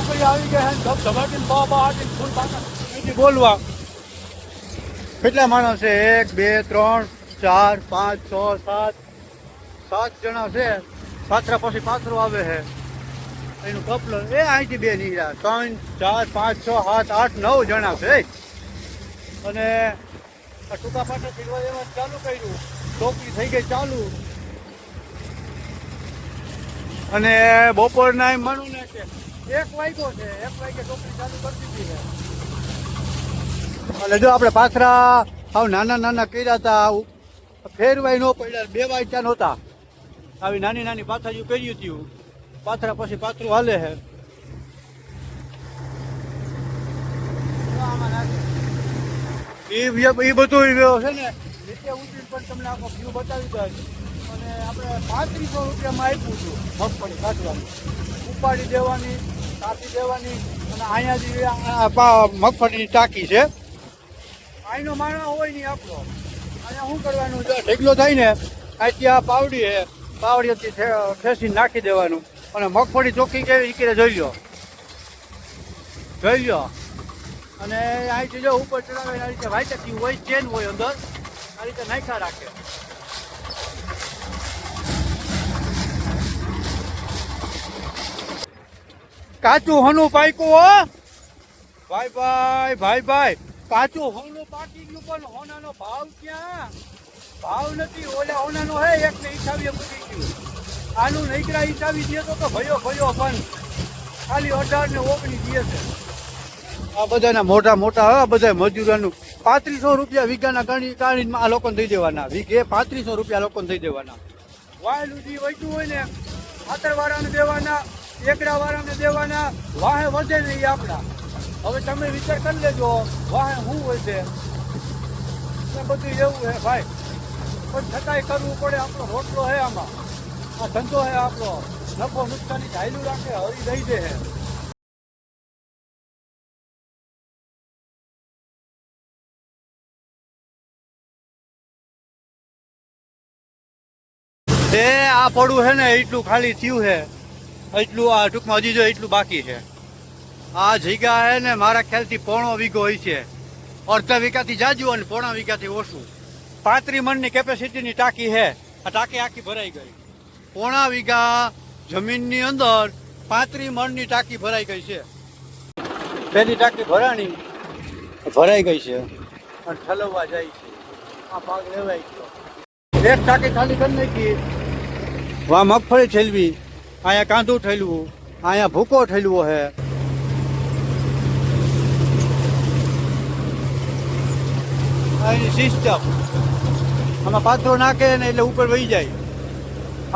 આવી ગયા હે ધબ ધબાટીને બા બા હાટીને ફૂલ બાકા બોલવા. કેટલા માણસ છે? એક, બે, ત્રણ, ચાર, પાંચ, છ, સાત. સાત જણા છે. પાત્રા પછી પાત્રો આવે છે. એનું કપલ. એ અહીંથી બે નીકળ્યા. ત્રણ, ચાર, પાંચ, છ, સાત, આઠ, નવ જણા છે. અને ટૂંકા પાટા પીડવા દેવાનું ચાલુ કર્યું. ટોપી થઈ ગઈ ચાલુ. અને બપોરના એમ માનું ને કે એક વાગ્યો છે, એક વાગે ટોપી ચાલુ કરી છે એટલે જો આપણે પાથરા આવ નાના નાના કર્યા હતા ફેરવાય ન પડ્યા, બે વાગ્યા નહોતા. આવી નાની નાની પાથરીઓ કર્યું હતું. પાથરા પછી પાથરું હાલે છે. એ બધું છે ને, નીચે ઉતરી પણ તમને આખો વ્યૂ બતાવી દઉં અને આપણે પાંત્રીસો રૂપિયામાં આપ્યું હતું, મગફળી કાઢવાની. ઉપાડી દેવાની. કાપી દેવાની અને અહીંયા જે આ મગફળીની ટાંકી છે. અહીંનો માણા હોય નહીં આપણો. અહીંયા શું કરવાનું? ઢેગલો થાય ને, અહીંથી આ પાવડી છે. પાવડીથી ઠેસી નાખી દેવાનું. અને મગફળી ચોખ્ખી કેવી? રીતે જોઈ લો. જોઈ લો. અને અહીંથી જો ઉપર ચડાવે આ રીતે વાંચતી હોય, ચેન હોય અંદર, આ રીતે નાખ્યા રાખે. કાચું હનુ પાક્યું, હો. ભાઈ ભાઈ ભાઈ ભાઈ. કાચું હોનું પાકી ગયું, પણ હોનાનો ભાવ ક્યાં? ભાવ નથી, ઓલા હોનાનો હે એક ને હિસાબે મૂકી ગયું. આનું નૈકરા હિસાબી દે તો ભયો ભયો પણ. ખાલી અઢાર ને ઓગણી દે છે. આ બધાના મોટા મોટા, હા બધા મજૂરોનું. પાંત્રીસો રૂપિયા વીઘાના ગણી ગાણીમાં આ લોકોને દઈ દેવાના. વીઘે પાંત્રીસો રૂપિયા લોકોને દઈ દેવાના. વાયલું જે વચ્યું હોય ને, ખાતરવાળાને દેવાના. એકડા વાળાને દેવાના, વાહે વધે નહીં આપણા. હવે તમે વિચાર કરી લેજો, વાહે શું હોય છે? બધું એવું છે ભાઈ. પણ છતાંય કરવું પડે, આપણો રોટલો હે આમાં. આ ધંધો હે આપણો. નફો નુકસાની ઝાયલું રાખે હરી દઈ દે હે. એ આ પડું છે ને, એટલું ખાલી થયું છે એટલું આ ટૂંકમાં હજી જો એટલું બાકી છે. આ જગ્યા છે ને મારા ખ્યાલથી પોણો વીઘો હોય છે. અડધા વીઘાથી જાજુ અને પોણા વીઘાથી ઓછું. પાંત્રી મણની કેપેસિટીની ટાંકી છે આ ટાંકી આખી ભરાઈ ગઈ. પોણા વીઘા જમીનની અંદર પાંત્રી મણની ટાંકી ભરાઈ ગઈ છે. પેલી ટાંકી ભરાણી ભરાઈ ગઈ છે અને ઠલવવા જાય છે. આ ભાગ લેવાય ગયો. એક ટાંકી ખાલી કરી નાખી. વા મગફળી ઠેલવી અહીંયા કાંદું થયેલું અહીંયા ભૂકો થયેલું હે. અહીંની સિસ્ટમ. આમાં પાથરો નાખે ને એટલે ઉપર વહી જાય.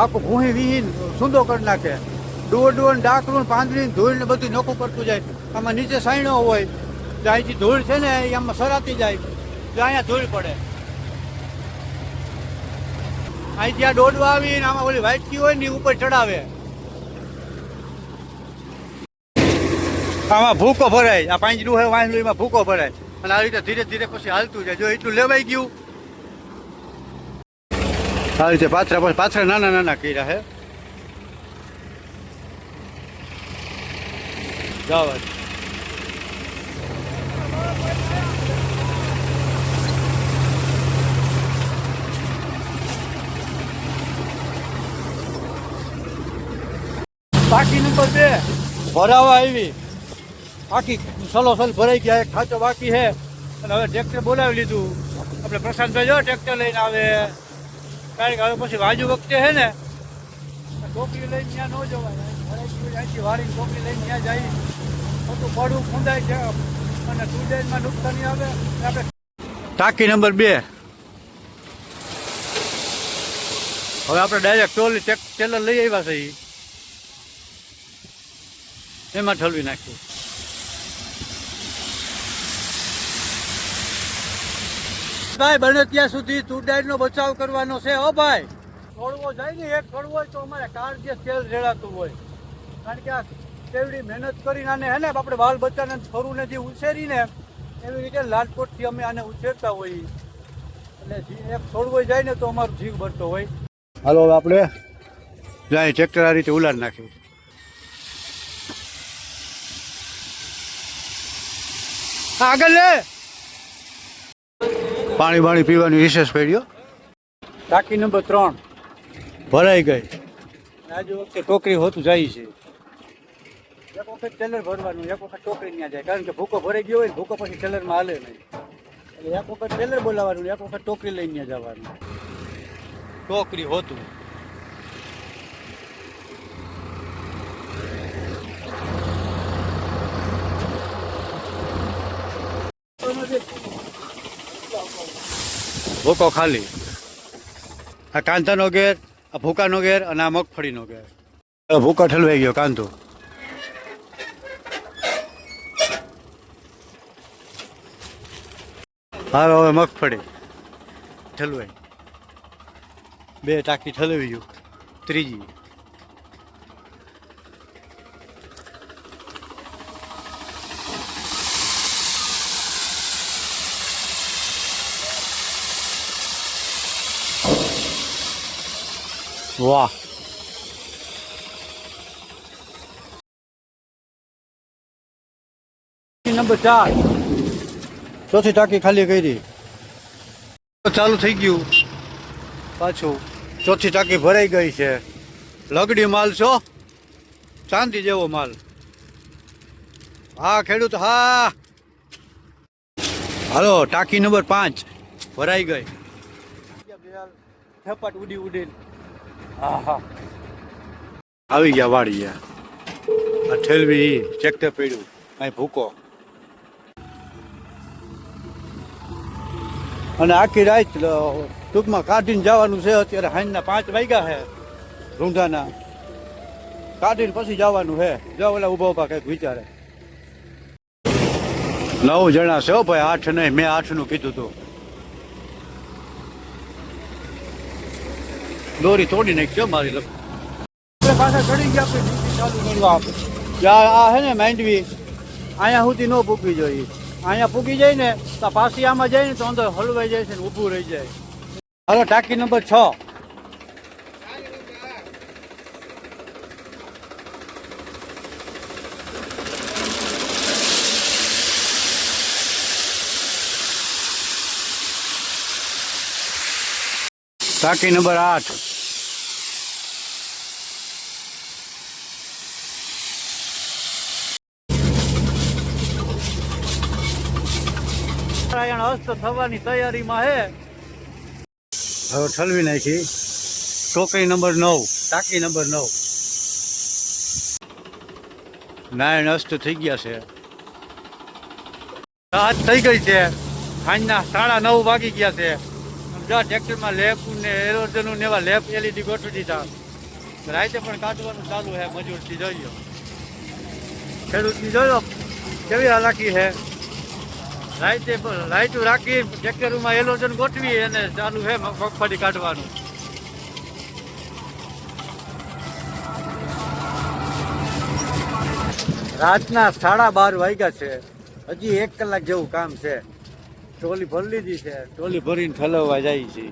આખું ભૂહી વિહીન સુંદો કરી નાખે. ડોર ડોર ડાકરું ધૂળ ને બધું નોખું કરતું જાય. આમાં નીચે સાયણો હોય તો અહીંથી ધૂળ છે ને, એ આમાં સરાતી જાય. તો અહીંયા ધૂળ પડે. અહીં જ્યાં દોડવા આવીને આમાં ઓલી વાટકી હોય ને ઉપર ચડાવે. આમાં ભૂકો ભરાય. આ હોય વાંસલું એમાં ભૂકો ભરાય. અને આ રીતે ધીરે ધીરે પછી હાલતું જાય. જો એટલું લેવાઈ ગયું. આ રીતે પાથરા પછી પાથરા નાના નાના કર્યા હે. જવા બાકીનું બાકી નંબર બે ભરાવા આવી. આખી સલોસલ ભરાઈ ગયા, એક ખાચો બાકી છે. અને હવે ટ્રેક્ટર બોલાવી લીધું. આપણે પ્રશાંતભાઈ જો ટ્રેક્ટર લઈને આવે. કારણ કે હવે પછી વાજુ વખતે છે ને, ટોપલી લઈને ત્યાં ન જવાય. ભરાઈ ગયું અહીંથી વાળીને ટોપલી લઈને ત્યાં જાય. બધું પડું ખુંદાય છે. અને ટુડેનમાં નુકસાની આવે. આપણે ટાંકી નંબર બે. હવે આપણે ડાયરેક્ટ ટોલી ટેલર લઈ આવ્યા છે ઈ. એમાં ઠલવી નાખ્યું. ભાઈ બને ત્યાં સુધી તુડાઈડ નો બચાવ કરવાનો છે હો ભાઈ. છોડવો જાય ને એક છોડવો હોય તો અમારે કાર જે તેલ રેડાતું હોય. કારણ કે આ તેવડી મહેનત કરીને આને હે ને આપણે બાલ બચ્ચાને છોરુને જે ઉછેરીને એવી રીતે લાલકોટથી અમે આને ઉછેરતા હોઈએ એટલે જી- એક છોડવો જાય ને તો અમારો જીવ બનતો હોય. હાલો આપણે જાય ટ્રેક્ટર આ રીતે ઉલાડ નાખ્યું આગળ લે! પાણી બાણી પીવાની વિશેષ પડ્યો ટાંકી નંબર ત્રણ. ભરાઈ ગઈ. આજે વખતે ટોકરી હોતું જાય છે. એક વખત ટેલર ભરવાનું એક વખત ટોકરી ત્યાં જાય. કારણ કે ભૂકો ભરાઈ ગયો હોય ને ભૂકો પછી ટેલરમાં હાલે નહીં. એટલે એક વખત ટેલર બોલાવવાનું એક વખત ટોકરી લઈને જવાનું. ટોકરી હોતું. ભૂકો ખાલી. આ કાંતાનો ઘેર, આ ભૂકાનો ઘેર અને આ મગફળીનો ઘેર. ભૂકો ઠલવાઈ ગયો કાંતો હાલો, હવે મગફળી ઠલવાઈ. બે ટાંકી ઠલવી ગયું. ત્રીજી. વાહ નંબર ચાર ચોથી ટાંકી ખાલી કરી. ચાલુ થઈ ગયું. પાછું ચોથી ટાંકી ભરાઈ ગઈ છે. લગડી માલ છો? ચાંદી જેવો માલ. હા ખેડૂત હા. હાલો ટાંકી નંબર પાંચ. ભરાઈ ગઈ. થેપટ ઉડી ઉડી હા હા આવી ગયા વાળી ગયા આ ઠેલવી ટ્રેક્ટર પડ્યું. અહીં ભૂકો. અને આખી રાત ટૂંકમાં કાઢીને જવાનું છે. અત્યારે સાંજના પાંચ વાગ્યા છે રૂંધાના કાઢીને પછી જવાનું છે. જો ઓલા ઊભા ઊભા કંઈક વિચારે. નવ જણા છે ભાઈ, આઠ નહીં, મેં આઠનું કીધું હતું દોરી તોડી નાખી મારી લખ આપણે પાછા ચડી ગયા આપણે ડ્યુટી ચાલુ કરવા આપણે આ હે ને માંડવી. અહીંયા સુધી ન પૂકવી જોઈએ. અહીંયા પૂકી જાય ને તો પાછી આમાં જાય ને તો અંદર હલવાઈ જાય છે ને ઊભું રહી જાય. હાલો ટાંકી નંબર છ. ટાંકી નંબર આઠ. અસ્ત થવાની તૈયારીમાં હે. હવે ઠલવી નાખી. ટોકરી નંબર નવ ટાંકી નંબર નવ. નારાયણ અસ્ત થઈ ગયા છે. રાત થઈ ગઈ છે. સાંજના સાડા નવ વાગી ગયા છે. જા ટ્રેક્ટરમાં લેપ ને એરોજનું ને એવા લેપ એલઈડી ગોઠવી દીધા. રાતે પણ કાઢવાનું ચાલુ છે, મજૂરથી જોયો. ખેડૂતની જોયો, કેવી હાલાકી છે? પણ રાયતું રાખી, ટ્રેક્ટરમાં એલોજન ગોઠવી અને ચાલુ છે મગફળી કાઢવાનું. રાતના સાડા બાર વાગ્યા છે. હજી એક કલાક જેવું કામ છે. ટોલી ભરી લીધી છે. ટોલી ભરીને ઠલવવા જાય છે.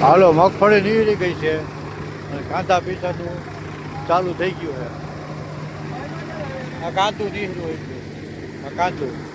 હાલો મગફળી નીકળી ગઈ છે. અને કાંદા પીસાનું ચાલુ થઈ ગયું છે. આ કાંતું નીકળ્યું હોય છે. આ કાંતું